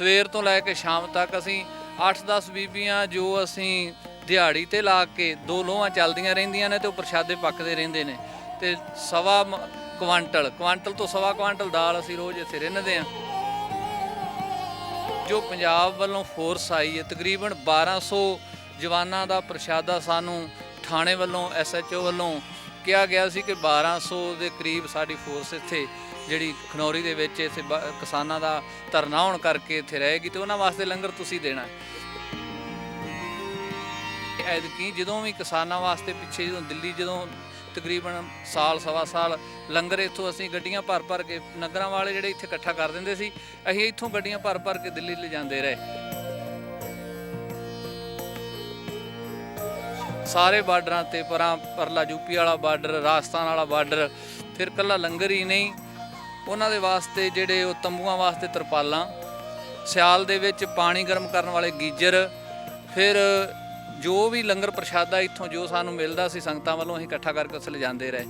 ਸਵੇਰ ਤੋਂ ਲੈ ਕੇ ਸ਼ਾਮ ਤੱਕ ਅਸੀਂ 8-10 ਬੀਬੀਆਂ ਜੋ ਅਸੀਂ ਦਿਹਾੜੀ ਤੇ ਲਾ ਕੇ ਦੋ ਲੋਹਾਂ ਚੱਲਦੀਆਂ ਰਹਿੰਦੀਆਂ ਨੇ ਤੇ ਉਹ ਪ੍ਰਸ਼ਾਦੇ ਪੱਕਦੇ ਰਹਿੰਦੇ ਨੇ। ਤੇ ਸਵਾ ਕੁਆਂਟਲ ਕੁਆਂਟਲ ਤੋਂ ਸਵਾ ਕੁਆਂਟਲ ਦਾਲ ਅਸੀਂ ਰੋਜ਼ ਇੱਥੇ ਰਿੰਨਦੇ ਹਾਂ। ਜੋ ਪੰਜਾਬ ਵੱਲੋਂ ਫੋਰਸ ਆਈ ਹੈ, ਤਕਰੀਬਨ 1200 ਜਵਾਨਾਂ ਦਾ ਪ੍ਰਸ਼ਾਦਾ ਸਾਨੂੰ ਥਾਣੇ ਵੱਲੋਂ ਐਸਐਚਓ ਵੱਲੋਂ ਕਿਹਾ ਗਿਆ ਸੀ ਕਿ 1200 ਦੇ ਕਰੀਬ ਸਾਡੀ ਫੋਰਸ ਇੱਥੇ ਜਿਹੜੀ ਖਨੌਰੀ ਦੇ ਵਿੱਚ ਇੱਥੇ ਬ- ਕਿਸਾਨਾਂ ਦਾ ਧਰਨਾ ਹੋਣ ਕਰਕੇ ਇੱਥੇ ਰਹੇਗੀ ਤੇ ਉਹਨਾਂ ਵਾਸਤੇ ਲੰਗਰ ਤੁਸੀਂ ਦੇਣਾ ਹੈ। ਜਦੋਂ ਵੀ ਕਿਸਾਨਾਂ ਵਾਸਤੇ ਪਿੱਛੇ ਜਦੋਂ ਦਿੱਲੀ ਜਦੋਂ ਤਕਰੀਬਨ ਸਾਲ, ਸਵਾ ਸਾਲ ਲੰਗਰ ਇੱਥੋਂ ਅਸੀਂ ਗੱਡੀਆਂ ਭਰ ਭਰ ਕੇ ਨਗਰਾਂ ਵਾਲੇ ਜਿਹੜੇ ਇੱਥੇ ਇਕੱਠਾ ਕਰ ਦਿੰਦੇ ਸੀ, ਅਸੀਂ ਇੱਥੋਂ ਗੱਡੀਆਂ ਭਰ ਭਰ ਕੇ ਦਿੱਲੀ ਲਿਜਾਂਦੇ ਰਹੇ। ਸਾਰੇ ਬਾਰਡਰਾਂ ਤੇ ਪਰਾਂ ਪਰਲਾ ਯੂਪੀ ਵਾਲਾ ਬਾਰਡਰ, ਰਾਜਸਥਾਨ ਵਾਲਾ ਬਾਰਡਰ, ਫਿਰ ਕੱਲਾ ਲੰਗਰ ਹੀ ਨਹੀਂ ਉਹਨਾਂ ਦੇ ਵਾਸਤੇ ਜਿਹੜੇ ਉਹ ਤੰਬੂਆਂ ਵਾਸਤੇ ਤਰਪਾਲਾਂ, ਸਿਆਲ ਦੇ ਵਿੱਚ ਪਾਣੀ ਗਰਮ ਕਰਨ ਵਾਲੇ ਗੀਜਰ, ਫਿਰ ਜੋ ਵੀ ਲੰਗਰ ਪ੍ਰਸ਼ਾਦਾ ਇੱਥੋਂ ਜੋ ਸਾਨੂੰ ਮਿਲਦਾ ਸੀ ਸੰਗਤਾਂ ਵੱਲੋਂ ਅਸੀਂ ਇਕੱਠਾ ਕਰਕੇ ਉਸ ਲਿਜਾਂਦੇ ਰਹੇ।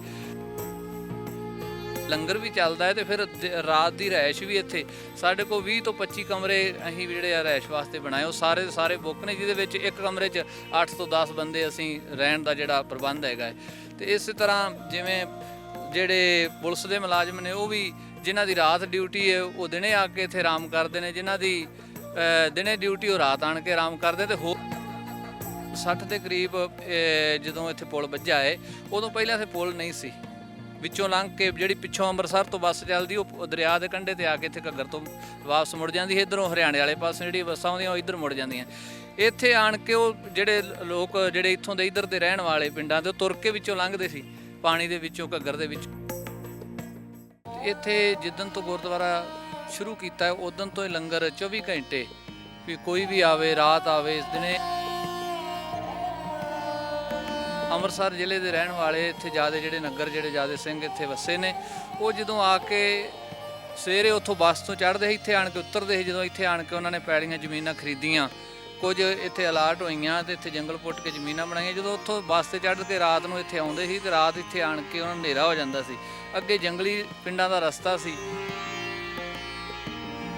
ਲੰਗਰ ਵੀ ਚੱਲਦਾ ਹੈ ਤੇ ਫਿਰ ਰਾਤ ਦੀ ਰਹਿਸ਼ ਵੀ ਇੱਥੇ। ਸਾਡੇ ਕੋਲ 20 ਤੋਂ 25 ਕਮਰੇ ਅਸੀਂ ਜਿਹੜੇ ਆ ਰਹਿਸ਼ ਵਾਸਤੇ ਬਣਾਏ। ਉਹ ਸਾਰੇ ਦੇ ਸਾਰੇ ਬੁੱਕ ਨੇ, ਜਿਹਦੇ ਵਿੱਚ ਇੱਕ ਕਮਰੇ 'ਚ 8 ਤੋਂ 10 ਬੰਦੇ ਅਸੀਂ ਰਹਿਣ ਦਾ ਜਿਹੜਾ ਪ੍ਰਬੰਧ ਹੈਗਾ ਤੇ ਇਸੇ ਤਰ੍ਹਾਂ ਜਿਵੇਂ ਜਿਹੜੇ ਪੁਲਿਸ ਦੇ ਮੁਲਾਜ਼ਮ ਨੇ ਉਹ ਵੀ ਜਿਨ੍ਹਾਂ ਦੀ ਰਾਤ ਡਿਊਟੀ ਹੈ, ਉਹ ਦਿਨੇ ਆ ਕੇ ਇੱਥੇ ਆਰਾਮ ਕਰਦੇ ਨੇ, ਜਿਨ੍ਹਾਂ ਦੀ ਦਿਨੇ ਡਿਊਟੀ ਉਹ ਰਾਤ ਆਣ ਕੇ ਆਰਾਮ ਕਰਦੇ ਤੇ ਹੋਰ 60 ਦੇ ਕਰੀਬ ਜਦੋਂ ਇੱਥੇ ਪੁਲ ਵੱਜਾ ਹੈ, ਉਦੋਂ ਪਹਿਲਾਂ ਇੱਥੇ ਪੁਲ ਨਹੀਂ ਸੀ। ਵਿੱਚੋਂ ਲੰਘ ਕੇ ਜਿਹੜੀ ਪਿੱਛੋਂ ਅੰਮ੍ਰਿਤਸਰ ਤੋਂ ਬੱਸ ਚੱਲਦੀ, ਉਹ ਦਰਿਆ ਦੇ ਕੰਢੇ ਤੇ ਆ ਕੇ ਇੱਥੇ ਘੱਗਰ ਤੋਂ ਵਾਪਸ ਮੁੜ ਜਾਂਦੀ ਹੈ, ਇਧਰੋਂ ਹਰਿਆਣੇ ਵਾਲੇ ਪਾਸੇ ਜਿਹੜੀ ਬੱਸਾਂ ਆਉਂਦੀਆਂ, ਉਹ ਇਧਰ ਮੁੜ ਜਾਂਦੀਆਂ। ਇੱਥੇ ਆਣ ਕੇ ਉਹ ਜਿਹੜੇ ਲੋਕ ਜਿਹੜੇ ਇੱਥੋਂ ਦੇ ਇਧਰ ਦੇ ਰਹਿਣ ਵਾਲੇ ਪਿੰਡਾਂ ਦੇ, ਉਹ ਤੁਰ ਕੇ ਵਿੱਚੋਂ ਲੰਘਦੇ ਸੀ। ਪਾਣੀ ਦੇ ਵਿੱਚੋਂ, ਘੱਗਰ ਦੇ ਵਿੱਚ। ਇੱਥੇ ਜਿੱਦਣ ਤੋਂ ਗੁਰਦੁਆਰਾ ਸ਼ੁਰੂ ਕੀਤਾ ਹੈ ਉਦੋਂ ਤੋਂ ਹੀ ਲੰਗਰ 24 ਘੰਟੇ ਵੀ ਕੋਈ ਵੀ ਆਵੇ, ਰਾਤ ਆਵੇ, ਇਸ ਦਿਨੇ ਅੰਮ੍ਰਿਤਸਰ ਜ਼ਿਲ੍ਹੇ ਦੇ ਰਹਿਣ ਵਾਲੇ ਇੱਥੇ ਜਿਆਦੇ ਜਿਹੜੇ ਨਗਰ, ਜਿਹੜੇ ਜਿਆਦੇ ਸਿੰਘ ਇੱਥੇ ਵਸੇ ਨੇ, ਉਹ ਜਦੋਂ ਆ ਕੇ ਸਵੇਰੇ ਉੱਥੋਂ ਬੱਸ ਤੋਂ ਚੜ੍ਹਦੇ ਸੀ, ਇੱਥੇ ਆਣ ਕੇ ਉਤਰਦੇ ਸੀ, ਜਦੋਂ ਇੱਥੇ ਆਣ ਕੇ ਉਹਨਾਂ ਨੇ ਪੈੜੀਆਂ ਜ਼ਮੀਨਾਂ ਖਰੀਦੀਆਂ ਕੁਝ ਇੱਥੇ ਅਲਾਟ ਹੋਈਆਂ ਤੇ ਇੱਥੇ ਜੰਗਲ ਪੁੱਟ ਕੇ ਜ਼ਮੀਨਾਂ ਬਣਾਈਆਂ। ਜਦੋਂ ਉੱਥੋਂ ਬੱਸ ਤੇ ਚੜ੍ਹ ਕੇ ਰਾਤ ਨੂੰ ਇੱਥੇ ਆਉਂਦੇ ਸੀ ਤੇ ਰਾਤ ਇੱਥੇ ਆਣ ਕੇ ਉਹਨਾਂ ਨੂੰ ਹਨੇਰਾ ਹੋ ਜਾਂਦਾ ਸੀ। ਅੱਗੇ ਜੰਗਲੀ ਪਿੰਡਾਂ ਦਾ ਰਸਤਾ ਸੀ।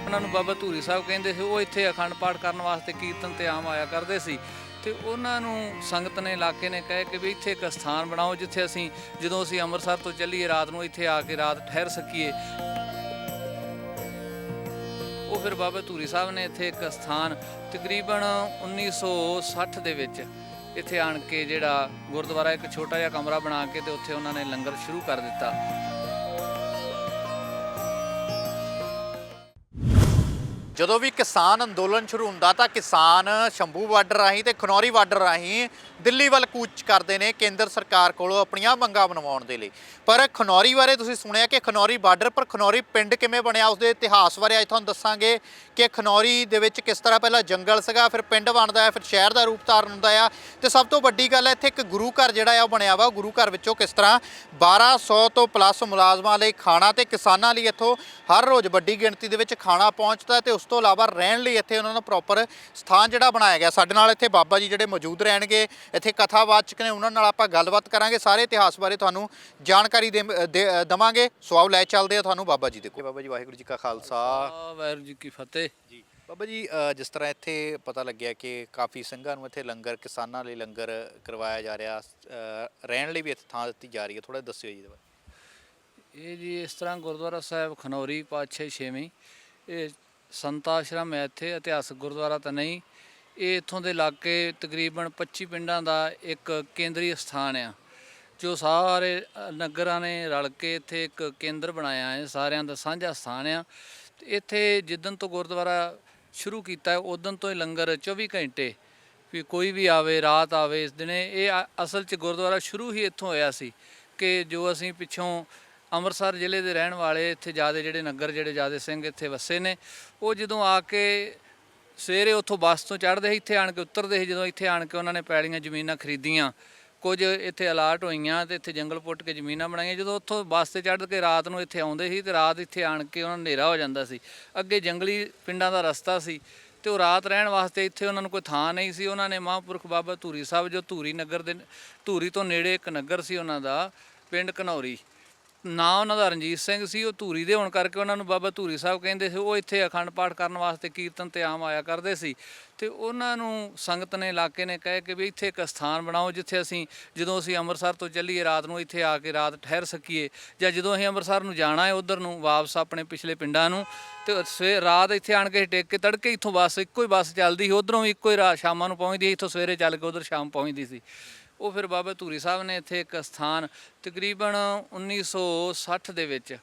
ਉਹਨਾਂ ਨੂੰ ਬਾਬਾ ਧੂਰੀ ਸਾਹਿਬ ਕਹਿੰਦੇ ਸੀ, ਉਹ ਇੱਥੇ ਅਖੰਡ ਪਾਠ ਕਰਨ ਵਾਸਤੇ ਕੀਰਤਨ ਤੇ ਆਮ ਆਇਆ ਕਰਦੇ ਸੀ। ਤੇ ਉਹਨਾਂ ਨੂੰ ਸੰਗਤ ਨੇ, ਇਲਾਕੇ ਨੇ ਕਹੇ ਕਿ ਵੀ ਇੱਥੇ ਇੱਕ ਸਥਾਨ ਬਣਾਓ ਜਿੱਥੇ ਅਸੀਂ ਜਦੋਂ ਅਸੀਂ ਅੰਮ੍ਰਿਤਸਰ ਤੋਂ ਚੱਲੀਏ, ਰਾਤ ਨੂੰ ਇੱਥੇ ਆ ਕੇ ਰਾਤ ਠਹਿਰ ਸਕੀਏ। ਫਿਰ ਬਾਬਾ ਧੂਰੀ ਸਾਹਿਬ ਨੇ ਇੱਥੇ ਇੱਕ ਸਥਾਨ ਤਕਰੀਬਨ 1960 ਦੇ ਵਿੱਚ ਇੱਥੇ ਆਣ ਕੇ ਜਿਹੜਾ ਗੁਰਦੁਆਰਾ ਇੱਕ ਛੋਟਾ ਜਿਹਾ ਕਮਰਾ ਬਣਾ ਕੇ ਤੇ ਉੱਥੇ ਉਹਨਾਂ ਨੇ ਲੰਗਰ ਸ਼ੁਰੂ ਕਰ ਦਿੱਤਾ। ਜਦੋਂ ਵੀ ਕਿਸਾਨ ਅੰਦੋਲਨ ਸ਼ੁਰੂ ਹੁੰਦਾ ਤਾਂ ਕਿਸਾਨ ਸ਼ੰਭੂ ਬਾਰਡਰ ਰਾਹੀਂ ਤੇ ਖਨੌਰੀ ਬਾਰਡਰ ਰਾਹੀਂ ਦਿੱਲੀ ਵੱਲ ਕੂਚ ਕਰਦੇ ਨੇ ਕੇਂਦਰ ਸਰਕਾਰ ਕੋਲੋਂ ਆਪਣੀਆਂ ਮੰਗਾਂ ਬਣਵਾਉਣ ਦੇ ਲਈ। ਪਰ ਖਨੌਰੀ ਬਾਰੇ ਤੁਸੀਂ ਸੁਣਿਆ ਕਿ ਖਨੌਰੀ ਬਾਰਡਰ, ਪਰ ਖਨੌਰੀ ਪਿੰਡ ਕਿਵੇਂ ਬਣਿਆ? ਉਸਦੇ ਇਤਿਹਾਸ ਬਾਰੇ ਅੱਜ ਤੁਹਾਨੂੰ ਦੱਸਾਂਗੇ ਕਿ ਖਨੌਰੀ ਦੇ ਵਿੱਚ ਕਿਸ ਤਰ੍ਹਾਂ ਪਹਿਲਾਂ ਜੰਗਲ ਸੀਗਾ, ਫਿਰ ਪਿੰਡ ਬਣਦਾ ਹੈ, ਫਿਰ ਸ਼ਹਿਰ ਦਾ ਰੂਪ ਧਾਰਨ ਹੁੰਦਾ ਆ। ਤੇ ਸਭ ਤੋਂ ਵੱਡੀ ਗੱਲ ਹੈ, ਇੱਥੇ ਇੱਕ ਗੁਰੂ ਘਰ ਜਿਹੜਾ ਆ ਉਹ ਬਣਿਆ ਵਾ। ਉਹ ਗੁਰੂ ਘਰ ਵਿੱਚੋਂ ਕਿਸ ਤਰ੍ਹਾਂ 1200 ਤੋਂ ਪਲੱਸ ਮੁਲਾਜ਼ਮਾਂ ਲਈ ਖਾਣਾ ਤੇ ਕਿਸਾਨਾਂ ਲਈ ਇੱਥੋਂ ਹਰ ਰੋਜ਼ ਵੱਡੀ ਗਿਣਤੀ ਦੇ ਵਿੱਚ ਖਾਣਾ ਪਹੁੰਚਦਾ ਤੇ ਉਸ ਤੋਂ ਇਲਾਵਾ ਰਹਿਣ ਲਈ ਇੱਥੇ ਉਹਨਾਂ ਦਾ ਪ੍ਰੋਪਰ ਸਥਾਨ ਜਿਹੜਾ ਬਣਾਇਆ ਗਿਆ। ਸਾਡੇ ਨਾਲ ਇੱਥੇ ਬਾਬਾ ਜੀ ਜਿਹੜੇ ਮੌਜੂਦ ਰਹਿਣਗੇ ਇੱਥੇ ਕਥਾਵਾਚਕ ਨੇ ਉਹਨਾਂ ਨਾਲ ਆਪਾਂ ਗੱਲਬਾਤ ਕਰਾਂਗੇ। ਸਾਰੇ ਇਤਿਹਾਸ ਬਾਰੇ ਤੁਹਾਨੂੰ ਜਾਣਕਾਰੀ ਦਵਾਂਗੇ। ਸੋ ਆਓ ਲੈ ਚੱਲਦੇ ਆ ਤੁਹਾਨੂੰ ਬਾਬਾ ਜੀ ਦੇ ਕੋਲ। ਬਾਬਾ ਜੀ ਵਾਹਿਗੁਰੂ ਜੀ ਕਾ ਖਾਲਸਾ। ਵਾਹਿਗੁਰੂ ਜੀ ਕੀ ਫਤਿਹ। ਜੀ ਬਾਬਾ ਜੀ ਜਿਸ ਤਰ੍ਹਾਂ ਇੱਥੇ ਪਤਾ ਲੱਗਿਆ ਕਿ ਕਾਫੀ ਸਿੰਘਾਂ ਨੂੰ ਇੱਥੇ ਲੰਗਰ ਕਿਸਾਨਾਂ ਲਈ ਲੰਗਰ ਕਰਵਾਇਆ ਜਾ ਰਿਹਾ। ਰਹਿਣ ਲਈ ਵੀ ਇੱਥੇ ਥਾਂ ਦਿੱਤੀ ਜਾ ਰਹੀ ਹੈ। ਥੋੜਾ ਦੱਸਿਓ ਜੀ ਇਹਦੇ ਬਾਰੇ। ਇਹ ਜੀ ਇਸ ਤਰ੍ਹਾਂ ਗੁਰਦੁਆਰਾ ਸਾਹਿਬ ਖਨੌਰੀ ਪਾਤਸ਼ਾਹੀ ਛੇਵੀਂ। ਇਹ ਸੰਤ ਆਸ਼ਰਮ ਹੈ ਇੱਥੇ ਇਤਿਹਾਸਕ ਗੁਰਦੁਆਰਾ ਤਾਂ ਨਹੀਂ। ਇਹ ਇੱਥੋਂ ਦੇ ਇਲਾਕੇ ਤਕਰੀਬਨ 25 ਪਿੰਡਾਂ ਦਾ ਇੱਕ ਕੇਂਦਰੀ ਸਥਾਨ ਆ, ਜੋ ਸਾਰੇ ਨਗਰਾਂ ਨੇ ਰਲ ਕੇ ਇੱਥੇ ਇੱਕ ਕੇਂਦਰ ਬਣਾਇਆ ਹੈ, ਸਾਰਿਆਂ ਦਾ ਸਾਂਝਾ ਸਥਾਨ ਆ। ਤੇ ਇੱਥੇ ਜਿੱਦਣ ਤੋਂ ਗੁਰਦੁਆਰਾ ਸ਼ੁਰੂ ਕੀਤਾ ਉਦੋਂ ਤੋਂ ਹੀ ਲੰਗਰ 24 ਘੰਟੇ ਵੀ ਕੋਈ ਵੀ ਆਵੇ, ਰਾਤ ਆਵੇ ਇਸ ਦਿਨੇ। ਇਹ ਅ- ਅਸਲ 'ਚ ਗੁਰਦੁਆਰਾ ਸ਼ੁਰੂ ਹੀ ਇੱਥੋਂ ਹੋਇਆ ਸੀ ਕਿ ਜੋ ਅਸੀਂ ਪਿੱਛੋਂ ਅੰਮ੍ਰਿਤਸਰ ਜ਼ਿਲ੍ਹੇ ਦੇ ਰਹਿਣ ਵਾਲੇ ਇੱਥੇ ਜਿਆਦੇ ਜਿਹੜੇ ਨਗਰ ਜਿਹੜੇ ਜਿਆਦੇ ਸਿੰਘ ਇੱਥੇ ਵਸੇ ਨੇ, ਉਹ ਜਦੋਂ ਆ ਕੇ ਸਵੇਰੇ ਉੱਥੋਂ ਬੱਸ ਤੋਂ ਚੜ੍ਹਦੇ ਸੀ, ਇੱਥੇ ਆਣ ਕੇ ਉਤਰਦੇ ਸੀ, ਜਦੋਂ ਇੱਥੇ ਆਣ ਕੇ ਉਹਨਾਂ ਨੇ ਪੈੜੀਆਂ ਜ਼ਮੀਨਾਂ ਖਰੀਦੀਆਂ, ਕੁਝ ਇੱਥੇ ਅਲਾਟ ਹੋਈਆਂ ਤੇ ਇੱਥੇ ਜੰਗਲ ਪੁੱਟ ਕੇ ਜ਼ਮੀਨਾਂ ਬਣਾਈਆਂ, ਜਦੋਂ ਉੱਥੋਂ ਬੱਸ ਤੇ ਚੜ੍ਹ ਕੇ ਰਾਤ ਨੂੰ ਇੱਥੇ ਆਉਂਦੇ ਸੀ ਤੇ ਰਾਤ ਇੱਥੇ ਆਣ ਕੇ ਉਹਨਾਂ ਨੂੰ ਹਨੇਰਾ ਹੋ ਜਾਂਦਾ ਸੀ। ਅੱਗੇ ਜੰਗਲੀ ਪਿੰਡਾਂ ਦਾ ਰਸਤਾ ਸੀ ਤੇ ਉਹ ਰਾਤ ਰਹਿਣ ਵਾਸਤੇ ਇੱਥੇ ਉਹਨਾਂ ਨੂੰ ਕੋਈ ਥਾਂ ਨਹੀਂ ਸੀ, ਉਹਨਾਂ ਨੇ ਮਹਾਂਪੁਰਖ ਬਾਬਾ ਧੂਰੀ ਸਾਹਿਬ ਜੋ ਧੂਰੀ ਨਗਰ ਦੇ, ਧੂਰੀ ਤੋਂ ਨੇੜੇ ਇੱਕ ਨਗਰ ਸੀ ਉਹਨਾਂ ਦਾ, ਪਿੰਡ ਘਨੌਰੀ। ਨਾਂ ਉਹਨਾਂ ਦਾ ਰਣਜੀਤ ਸਿੰਘ ਸੀ, ਉਹ ਧੂਰੀ ਦੇ ਹੋਣ ਕਰਕੇ ਉਹਨਾਂ ਨੂੰ ਬਾਬਾ ਧੂਰੀ ਸਾਹਿਬ ਕਹਿੰਦੇ ਸੀ, ਉਹ ਇੱਥੇ ਅਖੰਡ ਪਾਠ ਕਰਨ ਵਾਸਤੇ ਕੀਰਤਨ ਤੇ ਆਮ ਆਇਆ ਕਰਦੇ ਸੀ। ਤੇ ਉਹਨਾਂ ਨੂੰ ਸੰਗਤ ਨੇ ਇਲਾਕੇ ਨੇ ਕਹੇ ਕਿ ਵੀ ਇੱਥੇ ਇੱਕ ਸਥਾਨ ਬਣਾਓ ਜਿੱਥੇ ਅਸੀਂ ਜਦੋਂ ਅਸੀਂ ਅੰਮ੍ਰਿਤਸਰ ਤੋਂ ਚੱਲੀਏ ਰਾਤ ਨੂੰ ਇੱਥੇ ਆ ਕੇ ਰਾਤ ਠਹਿਰ ਸਕੀਏ ਜਾਂ ਜਦੋਂ ਅਸੀਂ ਅੰਮ੍ਰਿਤਸਰ ਨੂੰ ਜਾਣਾ ਹੈ ਉਧਰ ਨੂੰ ਵਾਪਸ ਆਪਣੇ ਪਿਛਲੇ ਪਿੰਡਾਂ ਨੂੰ, ਤੇ ਸਵੇ ਰਾਤ ਇੱਥੇ ਆਣ ਕੇ ਟੇਕ ਕੇ ਤੜਕੇ ਇੱਥੋਂ ਬੱਸ, ਇੱਕੋ ਹੀ ਬੱਸ ਚੱਲਦੀ ਸੀ, ਉਧਰੋਂ ਵੀ ਇੱਕੋ ਹੀ ਰਾਤ ਸ਼ਾਮਾਂ ਨੂੰ ਪਹੁੰਚਦੀ ਸੀ, ਇੱਥੋਂ ਸਵੇਰੇ ਚੱਲ ਕੇ ਉਧਰ ਸ਼ਾਮ ਪਹੁੰਚਦੀ ਸੀ। ਉਹ ਫਿਰ ਬਾਬਾ ਧੂਰੀ ਸਾਹਿਬ ਨੇ ਇੱਥੇ ਇੱਕ ਸਥਾਨ ਤਕਰੀਬਨ 1960 ਦੇ ਵਿੱਚ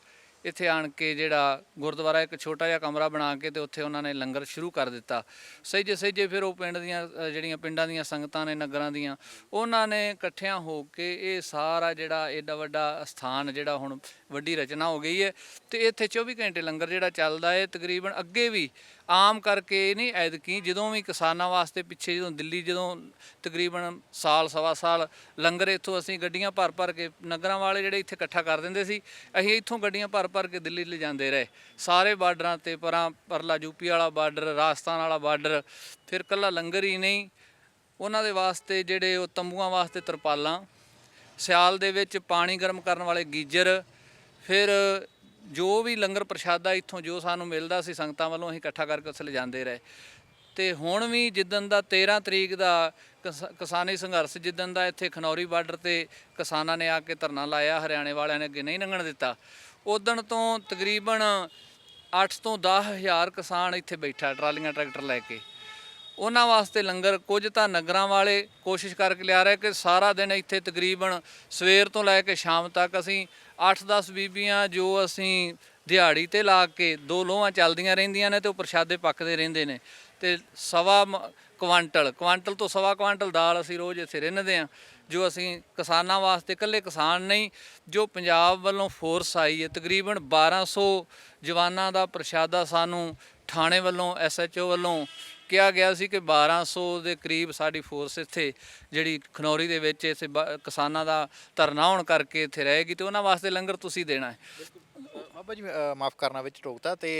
ਇੱਥੇ ਆਣ ਕੇ ਜਿਹੜਾ ਗੁਰਦੁਆਰਾ ਇੱਕ ਛੋਟਾ ਜਿਹਾ ਕਮਰਾ ਬਣਾ ਕੇ ਤੇ ਉੱਥੇ ਉਹਨਾਂ ਨੇ ਲੰਗਰ ਸ਼ੁਰੂ ਕਰ ਦਿੱਤਾ। ਸਹਿਜੇ ਸਹਿਜੇ ਫਿਰ ਉਹ ਪਿੰਡ ਦੀਆਂ ਜਿਹੜੀਆਂ ਪਿੰਡਾਂ ਦੀਆਂ ਸੰਗਤਾਂ ਨੇ, ਨਗਰਾਂ ਦੀਆਂ, ਉਹਨਾਂ ਨੇ ਇਕੱਠਿਆਂ ਹੋ ਕੇ ਇਹ ਸਾਰਾ ਜਿਹੜਾ ਏਡਾ ਵੱਡਾ ਸਥਾਨ ਜਿਹੜਾ ਹੁਣ ਵੱਡੀ ਰਚਨਾ ਹੋ ਗਈ ਹੈ ਤੇ ਇੱਥੇ 24 ਘੰਟੇ ਲੰਗਰ ਜਿਹੜਾ ਚੱਲਦਾ ਹੈ। ਤਕਰੀਬਨ ਅੱਗੇ ਵੀ ਆਮ ਕਰਕੇ ਨਹੀਂ ਐਦਕੀ ਜਦੋਂ ਵੀ ਕਿਸਾਨਾਂ ਵਾਸਤੇ ਪਿੱਛੇ ਜਦੋਂ ਦਿੱਲੀ ਜਦੋਂ ਤਕਰੀਬਨ ਸਾਲ, ਸਵਾ ਸਾਲ ਲੰਗਰ ਇੱਥੋਂ ਅਸੀਂ ਗੱਡੀਆਂ ਭਰ ਭਰ ਕੇ ਨਗਰਾਂ ਵਾਲੇ ਜਿਹੜੇ ਇੱਥੇ ਇਕੱਠਾ ਕਰ ਦਿੰਦੇ ਸੀ, ਅਸੀਂ ਇੱਥੋਂ ਗੱਡੀਆਂ ਭਰ ਭਰ ਕੇ ਦਿੱਲੀ ਲਿਜਾਂਦੇ ਰਹੇ। ਸਾਰੇ ਬਾਰਡਰਾਂ ਤੇ ਪਰਾਂ ਪਰਲਾ ਯੂਪੀ ਵਾਲਾ ਬਾਰਡਰ, ਰਾਜਸਥਾਨ ਵਾਲਾ ਬਾਰਡਰ, ਫਿਰ ਕੱਲਾ ਲੰਗਰ ਹੀ ਨਹੀਂ। ਉਹਨਾਂ ਦੇ ਵਾਸਤੇ ਜਿਹੜੇ ਉਹ ਤੰਬੂਆਂ ਵਾਸਤੇ ਤਰਪਾਲਾਂ, ਸਿਆਲ ਦੇ ਵਿੱਚ ਪਾਣੀ ਗਰਮ ਕਰਨ ਵਾਲੇ ਗੀਜ਼ਰ, ਫਿਰ ਜੋ ਵੀ ਲੰਗਰ ਪ੍ਰਸ਼ਾਦਾ ਇੱਥੋਂ ਜੋ ਸਾਨੂੰ ਮਿਲਦਾ ਸੀ, ਸੰਗਤਾਂ ਵੱਲੋਂ ਅਸੀਂ ਇਕੱਠਾ ਕਰਕੇ ਉੱਥੇ ਲਿਜਾਂਦੇ ਰਹੇ। ਤੇ ਹੁਣ ਵੀ ਜਿੱਦਣ ਦਾ 13 ਤਰੀਕ ਦਾ ਕਿਸ- ਕਿਸਾਨੀ ਸੰਘਰਸ਼, ਜਿੱਦਣ ਦਾ ਇੱਥੇ ਖਨੌਰੀ ਬਾਰਡਰ ਤੇ ਕਿਸਾਨਾਂ ਨੇ ਆ ਕੇ ਧਰਨਾ ਲਾਇਆ, ਹਰਿਆਣੇ ਵਾਲਿਆਂ ਨੇ ਅੱਗੇ ਨਹੀਂ ਲੰਘਣ ਦਿੱਤਾ, ਉਦਣ ਤੋਂ ਤਕਰੀਬਨ 8 ਤੋਂ 10 ਹਜ਼ਾਰ ਕਿਸਾਨ ਇੱਥੇ ਬੈਠਾ, ਟਰਾਲੀਆਂ, ਟਰੈਕਟਰ ਲੈ ਕੇ। ਉਹਨਾਂ ਵਾਸਤੇ ਲੰਗਰ ਕੁਝ ਤਾਂ ਨਗਰਾਂ ਵਾਲੇ ਕੋਸ਼ਿਸ਼ ਕਰਕੇ ਲਿਆ ਰਹੇ ਕਿ ਸਾਰਾ ਦਿਨ ਇੱਥੇ ਤਕਰੀਬਨ ਸਵੇਰ ਤੋਂ ਲੈ ਕੇ ਸ਼ਾਮ ਤੱਕ ਅਸੀਂ 8-10 ਬੀਬੀਆਂ ਜੋ ਅਸੀਂ ਦਿਹਾੜੀ ਤੇ ਲਾ ਕੇ ਦੋ ਲੋਹਾਂ ਚੱਲਦੀਆਂ ਰਹਿੰਦੀਆਂ ਨੇ ਤੇ ਉਹ ਪ੍ਰਸ਼ਾਦੇ ਪੱਕਦੇ ਰਹਿੰਦੇ ਨੇ। ਤੇ ਸਵਾ ਮ- ਕੁਆਂਟਲ ਕੁਆਂਟਲ ਤੋਂ ਸਵਾ ਕੁਆਂਟਲ ਦਾਲ ਅਸੀਂ ਰੋਜ਼ ਇੱਥੇ ਰਿੰਨਦੇ ਆ ਜੋ ਅਸੀਂ ਕਿਸਾਨਾਂ ਵਾਸਤੇ ਇਕੱਲੇ ਕਿਸਾਨ ਨਹੀਂ, ਜੋ ਪੰਜਾਬ ਵੱਲੋਂ ਫੋਰਸ ਆਈ ਹੈ। ਤਕਰੀਬਨ 1200 ਜਵਾਨਾਂ ਦਾ ਪ੍ਰਸ਼ਾਦਾ ਸਾਨੂੰ ਥਾਣੇ ਵੱਲੋਂ ਐਸਐਚਓ ਵੱਲੋਂ ਕਿਹਾ ਗਿਆ ਸੀ ਕਿ 1200 ਦੇ ਕਰੀਬ ਸਾਡੀ ਫੋਰਸ ਇੱਥੇ ਜਿਹੜੀ ਖਨੌਰੀ ਦੇ ਵਿੱਚ ਇਸੇ ਬ- ਕਿਸਾਨਾਂ ਦਾ ਧਰਨਾ ਹੋਣ ਕਰਕੇ ਇੱਥੇ ਰਹੇਗੀ ਤੇ ਉਹਨਾਂ ਵਾਸਤੇ ਲੰਗਰ ਤੁਸੀਂ ਦੇਣਾ ਹੈ। ਬਾਬਾ ਜੀ ਮਾਫ ਕਰਨਾ ਵਿੱਚ ਟੋਕਤਾ ਤੇ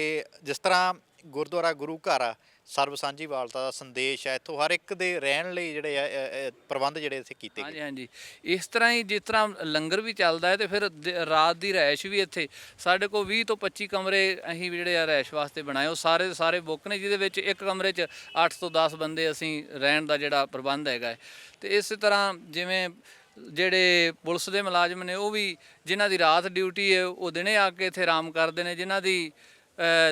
ਜਿਸ ਤਰ੍ਹਾਂ ਗੁਰਦੁਆਰਾ ਗੁਰੂ ਘਰ ਆ ਸਰਬ ਸਾਂਝੀ ਵਾਲਤਾ ਦਾ ਸੰਦੇਸ਼ ਆ ਇੱਥੋਂ ਹਰ ਇੱਕ ਦੇ ਰਹਿਣ ਲਈ ਜਿਹੜੇ ਆ, ਪ੍ਰਬੰਧ ਜਿਹੜੇ ਇੱਥੇ ਕੀਤੇ ਗਏ। ਹਾਂਜੀ ਹਾਂਜੀ। ਇਸ ਤਰ੍ਹਾਂ ਹੀ ਜਿਸ ਤਰ੍ਹਾਂ ਲੰਗਰ ਵੀ ਚੱਲਦਾ ਹੈ ਤੇ ਫਿਰ ਰਾਤ ਦੀ ਰਹਿائش ਵੀ ਇੱਥੇ। ਸਾਡੇ ਕੋਲ 20 ਤੋਂ 25 ਕਮਰੇ ਅਸੀਂ ਜਿਹੜੇ ਆ ਰੈਸ਼ ਵਾਸਤੇ ਬਣਾਏ। ਉਹ ਸਾਰੇ ਸਾਰੇ ਬੁੱਕ ਨੇ ਜਿਹਦੇ ਵਿੱਚ ਇੱਕ ਕਮਰੇ 'ਚ 8 ਤੋਂ 10 ਬੰਦੇ ਅਸੀਂ ਰਹਿਣ ਦਾ ਜਿਹੜਾ ਪ੍ਰਬੰਧ ਹੈਗਾ ਹੈ। ਤੇ ਇਸੇ ਤਰ੍ਹਾਂ ਜਿਵੇਂ ਜਿਹੜੇ ਪੁਲਿਸ ਦੇ ਮੁਲਾਜ਼ਮ ਨੇ ਉਹ ਵੀ ਜਿਨ੍ਹਾਂ ਦੀ ਰਾਤ ਡਿਊਟੀ ਹੈ ਉਹ ਦਿਨੇ ਆ ਕੇ ਇੱਥੇ ਆਰਾਮ ਕਰਦੇ ਨੇ। ਜਿਨ੍ਹਾਂ ਦੀ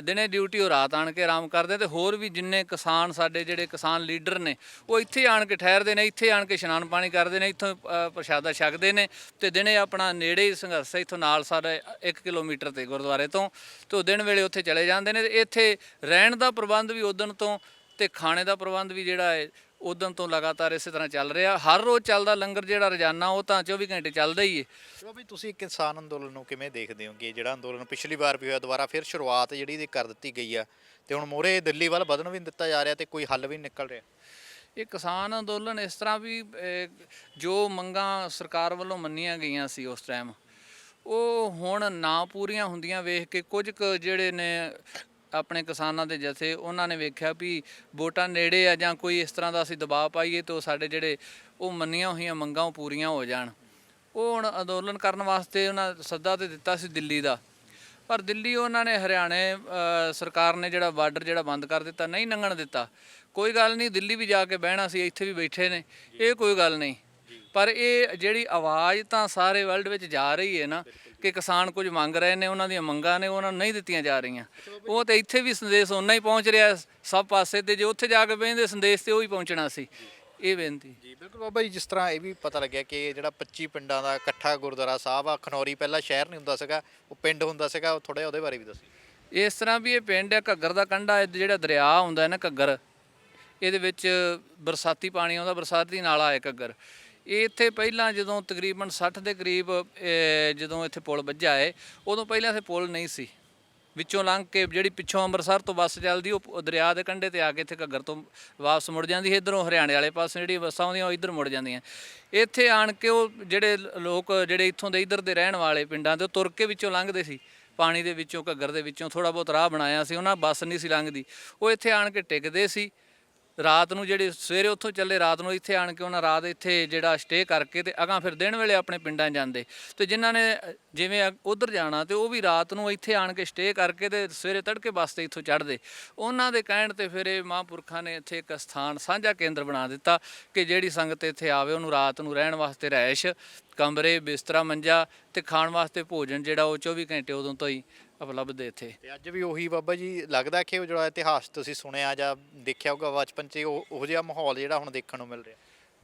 ਦਿਨੇ ਡਿਊਟੀ ਉਹ ਰਾਤ ਆਣ ਕੇ ਆਰਾਮ ਕਰਦੇ ਤੇ ਹੋਰ ਵੀ ਜਿੰਨੇ ਕਿਸਾਨ ਸਾਡੇ ਜਿਹੜੇ ਕਿਸਾਨ ਲੀਡਰ ਨੇ, ਉਹ ਇੱਥੇ ਆਣ ਕੇ ਠਹਿਰਦੇ ਨੇ, ਇੱਥੇ ਆਣ ਕੇ ਇਸ਼ਨਾਨ ਪਾਣੀ ਕਰਦੇ ਨੇ, ਇੱਥੋਂ ਪ੍ਰਸ਼ਾਦਾ ਛਕਦੇ ਨੇ ਤੇ ਦਿਨੇ ਆਪਣਾ ਨੇੜੇ ਹੀ ਸੰਘਰਸ਼ ਇੱਥੋਂ ਨਾਲ ਸਾਡੇ 1 ਕਿਲੋਮੀਟਰ ਤੇ ਗੁਰਦੁਆਰੇ ਤੋਂ ਤੇ ਉਹ ਦਿਨ ਵੇਲੇ ਉੱਥੇ ਚਲੇ ਜਾਂਦੇ ਨੇ ਤੇ ਇੱਥੇ ਰਹਿਣ ਦਾ ਪ੍ਰਬੰਧ ਵੀ ਉਦਣ ਤੋਂ ਤੇ ਖਾਣੇ ਦਾ ਪ੍ਰਬੰਧ ਵੀ ਜਿਹੜਾ ਹੈ ਉਦੋਂ ਤੋਂ ਲਗਾਤਾਰ ਇਸੇ ਤਰ੍ਹਾਂ ਚੱਲ ਰਿਹਾ। ਹਰ ਰੋਜ਼ ਚੱਲਦਾ ਲੰਗਰ ਜਿਹੜਾ ਰੋਜ਼ਾਨਾ ਉਹ ਤਾਂ 24 ਘੰਟੇ ਚੱਲਦਾ ਹੀ ਹੈ ਚਲੋ ਵੀ ਤੁਸੀਂ ਕਿਸਾਨ ਅੰਦੋਲਨ ਨੂੰ ਕਿਵੇਂ ਦੇਖਦੇ ਹੋ ਕਿ ਜਿਹੜਾ ਅੰਦੋਲਨ ਪਿਛਲੀ ਵਾਰ ਵੀ ਹੋਇਆ ਦੁਬਾਰਾ ਫਿਰ ਸ਼ੁਰੂਆਤ ਜਿਹੜੀ ਦੀ ਕਰ ਦਿੱਤੀ ਗਈ ਆ ਤੇ ਹੁਣ ਮੋਰੇ ਦਿੱਲੀ ਵੱਲ ਵਧਣ ਵੀ ਨਹੀਂ ਦਿੱਤਾ ਜਾ ਰਿਹਾ ਤੇ ਕੋਈ ਹੱਲ ਵੀ ਨਹੀਂ ਨਿਕਲ ਰਿਹਾ? ਇਹ ਕਿਸਾਨ ਅੰਦੋਲਨ ਇਸ ਤਰ੍ਹਾਂ ਵੀ ਜੋ ਮੰਗਾਂ ਸਰਕਾਰ ਵੱਲੋਂ ਮੰਨੀਆਂ ਗਈਆਂ ਸੀ ਉਸ ਟਾਈਮ ਉਹ ਹੁਣ ਨਾ ਪੂਰੀਆਂ ਹੁੰਦੀਆਂ ਵੇਖ ਕੇ ਕੁਝ ਕੁ ਜਿਹੜੇ ਨੇ ਆਪਣੇ ਕਿਸਾਨਾਂ ਦੇ ਜਥੇ, ਉਹਨਾਂ ਨੇ ਵੇਖਿਆ ਵੀ ਵੋਟਾਂ ਨੇੜੇ ਆ ਜਾਂ ਕੋਈ ਇਸ ਤਰ੍ਹਾਂ ਦਾ ਅਸੀਂ ਦਬਾਅ ਪਾਈਏ ਤਾਂ ਉਹ ਸਾਡੇ ਜਿਹੜੇ ਉਹ ਮੰਨੀਆਂ ਹੋਈਆਂ ਮੰਗਾਂ ਉਹ ਪੂਰੀਆਂ ਹੋ ਜਾਣ। ਉਹ ਹੁਣ ਅੰਦੋਲਨ ਕਰਨ ਵਾਸਤੇ ਉਹਨਾਂ ਸੱਦਾ ਤੇ ਦਿੱਤਾ ਸੀ ਦਿੱਲੀ ਦਾ। ਪਰ ਦਿੱਲੀ ਉਹਨਾਂ ਨੇ ਹਰਿਆਣੇ ਸਰਕਾਰ ਨੇ ਜਿਹੜਾ ਬਾਰਡਰ ਜਿਹੜਾ ਬੰਦ ਕਰ ਦਿੱਤਾ, ਨਹੀਂ ਲੰਘਣ ਦਿੱਤਾ। ਕੋਈ ਗੱਲ ਨਹੀਂ, ਦਿੱਲੀ ਵੀ ਜਾ ਕੇ ਬਹਿਣਾ ਸੀ, ਇੱਥੇ ਵੀ ਬੈਠੇ ਨੇ। ਇਹ ਕੋਈ ਗੱਲ ਨਹੀਂ। ਪਰ ਇਹ ਜਿਹੜੀ ਆਵਾਜ਼ ਤਾਂ ਸਾਰੇ ਵਰਲਡ ਵਿੱਚ ਜਾ ਰਹੀ ਹੈ ਨਾ ਕਿ ਕਿਸਾਨ ਕੁਝ ਮੰਗ ਰਹੇ ਨੇ ਉਹਨਾਂ ਦੀਆਂ ਮੰਗਾਂ ਨੇ ਉਹਨਾਂ ਨੂੰ ਨਹੀਂ ਦਿੱਤੀਆਂ ਜਾ ਰਹੀਆਂ। ਉਹ ਤੇ ਇੱਥੇ ਵੀ ਸੰਦੇਸ਼ ਓਨਾ ਹੀ ਪਹੁੰਚ ਰਿਹਾ ਸਭ ਪਾਸੇ ਤੇ ਜੇ ਉੱਥੇ ਜਾ ਕੇ ਬਹਿੰਦੇ ਸੰਦੇਸ਼ ਤੇ ਉਹ ਹੀ ਪਹੁੰਚਣਾ ਸੀ। ਇਹ ਬੇਨਤੀ। ਜੀ ਬਿਲਕੁਲ ਬਾਬਾ ਜੀ ਜਿਸ ਤਰ੍ਹਾਂ ਇਹ ਵੀ ਪਤਾ ਲੱਗਿਆ ਕਿ ਜਿਹੜਾ 25 ਪਿੰਡਾਂ ਦਾ ਇਕੱਠਾ ਗੁਰਦੁਆਰਾ ਸਾਹਿਬ ਆ ਖਨੌਰੀ ਪਹਿਲਾਂ ਸ਼ਹਿਰ ਨਹੀਂ ਹੁੰਦਾ ਸੀਗਾ ਉਹ ਪਿੰਡ ਹੁੰਦਾ ਸੀਗਾ ਉਹ ਥੋੜਾ ਉਹਦੇ ਬਾਰੇ ਵੀ ਦੱਸੀ। ਇਸ ਤਰ੍ਹਾਂ ਵੀ ਇਹ ਪਿੰਡ ਹੈ ਘੱਗਰ ਦਾ ਕੰਢਾ ਜਿਹੜਾ ਦਰਿਆ ਆਉਂਦਾ ਹੈ ਨਾ ਘੱਗਰ ਇਹਦੇ ਵਿੱਚ ਬਰਸਾਤੀ ਪਾਣੀ ਆਉਂਦਾ ਬਰਸਾਤੀ ਨਾਲਾ ਹੈ ਘੱਗਰ। ਇਹ ਇੱਥੇ ਪਹਿਲਾਂ ਜਦੋਂ ਤਕਰੀਬਨ 60 ਦੇ ਕਰੀਬ ਜਦੋਂ ਇੱਥੇ ਪੁਲ ਵੱਜਾ ਹੈ ਉਦੋਂ ਪਹਿਲਾਂ ਇੱਥੇ ਪੁਲ ਨਹੀਂ ਸੀ। ਵਿੱਚੋਂ ਲੰਘ ਕੇ ਜਿਹੜੀ ਪਿੱਛੋਂ ਅੰਮ੍ਰਿਤਸਰ ਤੋਂ ਬੱਸ ਚੱਲਦੀ, ਉਹ ਦਰਿਆ ਦੇ ਕੰਢੇ ਤੇ ਆ ਕੇ ਇੱਥੇ ਘੱਗਰ ਤੋਂ ਵਾਪਸ ਮੁੜ ਜਾਂਦੀ ਹੈ ਇਧਰੋਂ ਹਰਿਆਣੇ ਵਾਲੇ ਪਾਸੇ ਜਿਹੜੀ ਬੱਸਾਂ ਆਉਂਦੀਆਂ, ਉਹ ਇਧਰ ਮੁੜ ਜਾਂਦੀਆਂ। ਇੱਥੇ ਆਣ ਕੇ ਉਹ ਜਿਹੜੇ ਲੋਕ ਜਿਹੜੇ ਇੱਥੋਂ ਦੇ ਇਧਰ ਦੇ ਰਹਿਣ ਵਾਲੇ ਪਿੰਡਾਂ ਦੇ, ਉਹ ਤੁਰ ਕੇ ਵਿੱਚੋਂ ਲੰਘਦੇ ਸੀ। ਪਾਣੀ ਦੇ ਵਿੱਚੋਂ, ਘੱਗਰ ਦੇ ਵਿੱਚੋਂ ਥੋੜਾ ਬਹੁਤ ਰਾਹ ਬਣਾਇਆ ਸੀ। ਉਹਨਾਂ ਬੱਸ ਨਹੀਂ ਸੀ ਲੰਘਦੀ। ਉਹ ਇੱਥੇ ਆਣ ਕੇ ਟਿਕਦੇ ਸੀ। ਰਾਤ ਨੂੰ ਜਿਹੜੇ ਸਵੇਰੇ ਉੱਥੋਂ ਚੱਲੇ, ਰਾਤ ਨੂੰ ਇੱਥੇ ਆਣ ਕੇ ਉਹਨਾਂ ਰਾਤ ਇੱਥੇ ਜਿਹੜਾ ਸਟੇ ਕਰਕੇ ਤੇ ਅਗਾਂ ਫਿਰ ਦਿਨ ਵੇਲੇ ਆਪਣੇ ਪਿੰਡਾਂ ਜਾਂਦੇ। ਤੇ ਜਿਨ੍ਹਾਂ ਨੇ ਜਿਵੇਂ ਉਧਰ ਜਾਣਾ ਤੇ ਉਹ ਵੀ ਰਾਤ ਨੂੰ ਇੱਥੇ ਆਣ ਕੇ ਸਟੇ ਕਰਕੇ ਤੇ ਸਵੇਰੇ ਤੜਕੇ ਬੱਸ ਤੇ ਇੱਥੋਂ ਚੜ੍ਹਦੇ। ਉਹਨਾਂ ਦੇ ਕਹਿਣ ਤੇ ਫਿਰ ਇਹ ਮਹਾਂਪੁਰਖਾਂ ਨੇ ਇੱਥੇ ਇੱਕ ਸਥਾਨ ਸਾਂਝਾ ਕੇਂਦਰ ਬਣਾ ਦਿੱਤਾ ਕਿ ਜਿਹੜੀ ਸੰਗਤ ਇੱਥੇ ਆਵੇ, ਉਹਨੂੰ ਰਾਤ ਨੂੰ ਰਹਿਣ ਵਾਸਤੇ ਰਹਿائش ਕਮਰੇ, ਬਿਸਤਰਾ, ਮੰਜਾ ਤੇ ਖਾਣ ਵਾਸਤੇ ਭੋਜਨ ਜਿਹੜਾ ਉਹ 24 ਘੰਟੇ ਉਦੋਂ ਤੋਂ ਹੀ ਉਪਲਬਧ ਹੈ ਇੱਥੇ। ਤੇ ਅੱਜ ਵੀ ਉਹੀ ਬਾਬਾ ਜੀ ਲੱਗਦਾ ਕਿ ਉਹ ਜਿਹੜਾ ਇਤਿਹਾਸ ਤੁਸੀਂ ਸੁਣਿਆ ਜਾਂ ਦੇਖਿਆ ਹੋਊਗਾ ਬਚਪਨ 'ਚ ਉਹ ਉਹੋ ਜਿਹਾ ਮਾਹੌਲ ਜਿਹੜਾ ਹੁਣ ਦੇਖਣ ਨੂੰ ਮਿਲ ਰਿਹਾ।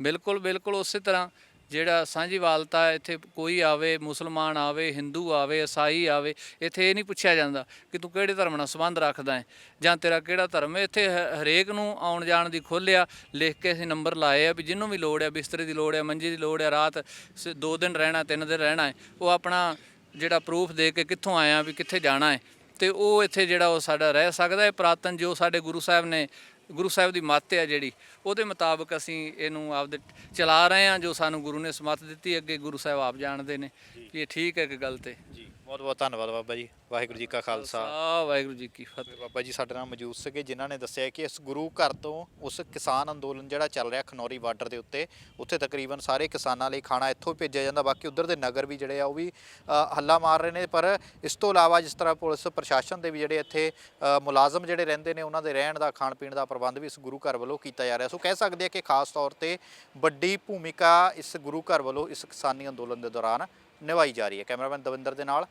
ਬਿਲਕੁਲ ਬਿਲਕੁਲ ਉਸੇ ਤਰ੍ਹਾਂ ਜਿਹੜਾ ਸਾਂਝੀਵਾਲਤਾ ਇੱਥੇ ਕੋਈ ਆਵੇ ਮੁਸਲਮਾਨ ਆਵੇ ਹਿੰਦੂ ਆਵੇ ਈਸਾਈ ਆਵੇ ਇੱਥੇ ਇਹ ਨਹੀਂ ਪੁੱਛਿਆ ਜਾਂਦਾ ਕਿ ਤੂੰ ਕਿਹੜੇ ਧਰਮ ਨਾਲ ਸੰਬੰਧ ਰੱਖਦਾ ਹੈ ਜਾਂ ਤੇਰਾ ਕਿਹੜਾ ਧਰਮ ਹੈ। ਇੱਥੇ ਹ- ਹਰੇਕ ਨੂੰ ਆਉਣ ਜਾਣ ਦੀ ਖੋਲਿਆ ਲਿਖ ਕੇ ਅਸੀਂ ਨੰਬਰ ਲਾਏ ਆ ਵੀ ਜਿਹਨੂੰ ਵੀ ਲੋੜ ਹੈ ਬਿਸਤਰੇ ਦੀ ਲੋੜ ਹੈ ਮੰਜੇ ਦੀ ਲੋੜ ਹੈ ਰਾਤ ਸ- ਦੋ ਦਿਨ ਰਹਿਣਾ ਤਿੰਨ ਦਿਨ ਰਹਿਣਾ ਹੈ ਉਹ ਆਪਣਾ ਜਿਹੜਾ ਪ੍ਰੂਫ ਦੇ ਕੇ ਕਿੱਥੋਂ ਆਇਆ ਵੀ ਕਿੱਥੇ ਜਾਣਾ ਹੈ ਤੇ ਉਹ ਇੱਥੇ ਜਿਹੜਾ ਉਹ ਸਾਡਾ ਰਹਿ ਸਕਦਾ ਹੈ ਪ੍ਰਾਤਨ ਜੋ ਸਾਡੇ ਗੁਰੂ ਸਾਹਿਬ ਨੇ ਗੁਰੂ ਸਾਹਿਬ ਦੀ ਮੱਤ ਹੈ ਜਿਹੜੀ ਉਹਦੇ ਮੁਤਾਬਕ ਅਸੀਂ ਇਹਨੂੰ ਆਪਦੇ ਚਲਾ ਰਹੇ ਹਾਂ ਜੋ ਸਾਨੂੰ ਗੁਰੂ ਨੇ ਸਮੱਤ ਦਿੱਤੀ ਅੱਗੇ ਗੁਰੂ ਸਾਹਿਬ ਆਪ ਜਾਣਦੇ ਨੇ ਵੀ ਇਹ ਠੀਕ ਹੈ ਕਿ ਗਲਤ ਹੈ ਜੀ। ਬਹੁਤ ਬਹੁਤ ਧੰਨਵਾਦ ਬਾਬਾ ਜੀ ਵਾਹਿਗੁਰੂ ਜੀ ਕਾ ਖਾਲਸਾ। ਆ ਵਾਹਿਗੁਰੂ ਜੀ ਕੀ ਫਤਿਹ। ਬਾਬਾ ਜੀ ਸਾਡੇ ਨਾਲ ਮੌਜੂਦ ਸੀਗੇ ਜਿਨ੍ਹਾਂ ਨੇ ਦੱਸਿਆ ਕਿ ਇਸ ਗੁਰੂ ਘਰ ਤੋਂ ਉਸ ਕਿਸਾਨ ਅੰਦੋਲਨ ਜਿਹੜਾ ਚੱਲ ਰਿਹਾ ਖਨੌਰੀ ਬਾਰਡਰ ਦੇ ਉੱਤੇ ਉੱਥੇ ਤਕਰੀਬਨ ਸਾਰੇ ਕਿਸਾਨਾਂ ਲਈ ਖਾਣਾ ਇੱਥੋਂ ਭੇਜਿਆ ਜਾਂਦਾ ਬਾਕੀ ਉਧਰ ਦੇ ਨਗਰ ਵੀ ਜਿਹੜੇ ਆ ਉਹ ਵੀ ਅ, ਹੱਲਾ ਮਾਰ ਰਹੇ ਨੇ ਪਰ ਇਸ ਤੋਂ ਇਲਾਵਾ ਜਿਸ ਤਰ੍ਹਾਂ ਪੁਲਿਸ ਪ੍ਰਸ਼ਾਸਨ ਦੇ ਵੀ ਜਿਹੜੇ ਇੱਥੇ ਅ, ਮੁਲਾਜ਼ਮ ਜਿਹੜੇ ਰਹਿੰਦੇ ਨੇ ਉਹਨਾਂ ਦੇ ਰਹਿਣ ਦਾ ਖਾਣ ਪੀਣ ਦਾ ਪ੍ਰਬੰਧ ਵੀ ਇਸ ਗੁਰੂ ਘਰ ਵੱਲੋਂ ਕੀਤਾ ਜਾ ਰਿਹਾ। ਸੋ ਕਹਿ ਸਕਦੇ ਆ ਕਿ ਖਾਸ ਤੌਰ ਤੇ ਵੱਡੀ ਭੂਮਿਕਾ ਇਸ ਗੁਰੂ ਘਰ ਵੱਲੋਂ ਇਸ ਕਿਸਾਨੀ ਅੰਦੋਲਨ ਦੇ ਦੌਰਾਨ ਨਿਭਾਈ ਜਾ ਰਹੀ ਹੈ। ਕੈਮਰਾਮੈਨ ਦਵਿੰਦਰ ਦੇ ਨਾਲ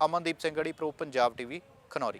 ਅਮਨਦੀਪ ਸਿੰਘ ਗੜੀ ਪ੍ਰੋ ਪੰਜਾਬ ਟੀਵੀ ਖਨੌਰੀ।